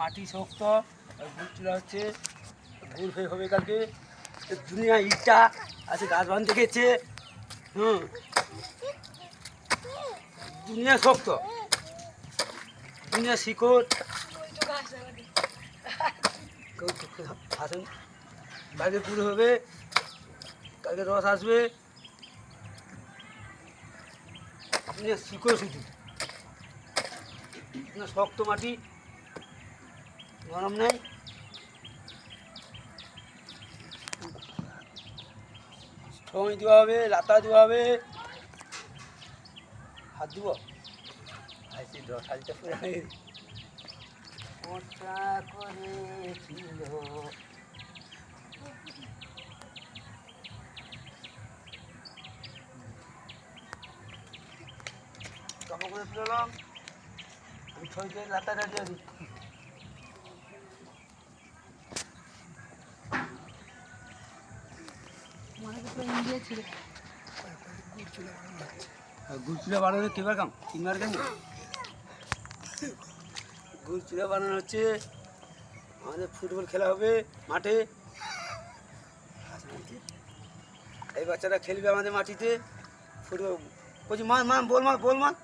মাটি শক্ত গুড়চুলা হচ্ছে ভুল হয়ে হবে কালকে। দুনিয়া ইটটা আছে গাছ বাঁধতে গেছে হুম। দুনিয়া শক্ত। দুনিয়া শিকড়। আসেন। বাইরে পুরো হবে। কালকে রস আসবে। শিকড় শুধু। শক্ত মাটি। গরম নেই। ঠোঁই দেওয়া হবে লাতা দেওয়া হবে। হাত দিব? আমি ছয়টা লাতাটা দিয়ে দিই গুড়চুলা বানানো কেবার কাম, তিনবার কেন গুড়চুড়া বানানো হচ্ছে, আমাদের ফুটবল খেলা হবে মাঠে। এই বাচ্চারা খেলবে আমাদের মাটিতে। ফুটবল বলছি, মা মা, বল মা বল মা।